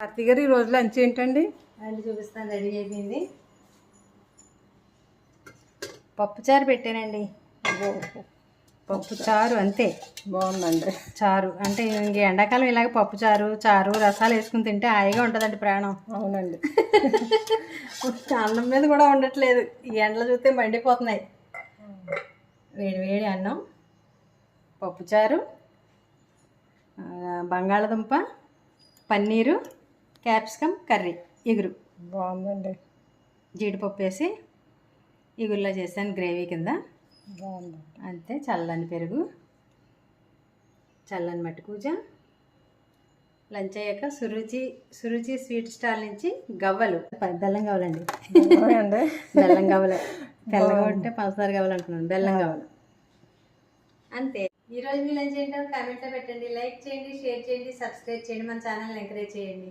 కార్తీ గారు ఈ రోజు లంచ్ ఏంటండి? అండి చూపిస్తాను రెడీ అయిపోయింది. పప్పుచారు పెట్టానండి. పప్పు చారు అంతే. బాగుందండి. చారు అంటే ఇంక ఎండాకాలం ఇలాగ పప్పు చారు చారు రసాలు వేసుకుని తింటే హాయిగా ఉంటుందండి ప్రాణం. అవునండి. అన్నం మీద కూడా ఉండట్లేదు. ఈ ఎండలు చూస్తే మండిపోతున్నాయి. వేడి వేడి అన్నం పప్పుచారు బంగాళదుంప పన్నీరు క్యాప్సికమ్ కర్రీ ఇగురు బాగుందండి. జీడిపప్పు వేసి ఇగురులో చేశాను గ్రేవీ కింద. బాగుంది. అంతే చల్లని పెరుగు చల్లని మట్టి కూజ లంచ్ అయ్యాక సురుచి సురుచి స్వీట్ స్టాల్ నుంచి గవ్వలు. బెల్లం గవ్వలండి. బెల్లం గవ్వలే. తెల్లగా ఉంటే పంచదార గవ్వలు అంటున్నాను బెల్లం గవ్వలు. అంతే. ఈ రోజు మీ లంచ్ ఏంటో కామెంట్లో పెట్టండి. లైక్ చేయండి షేర్ చేయండి సబ్స్క్రైబ్ చేయండి మన ఛానల్ ఎంకరేజ్ చేయండి.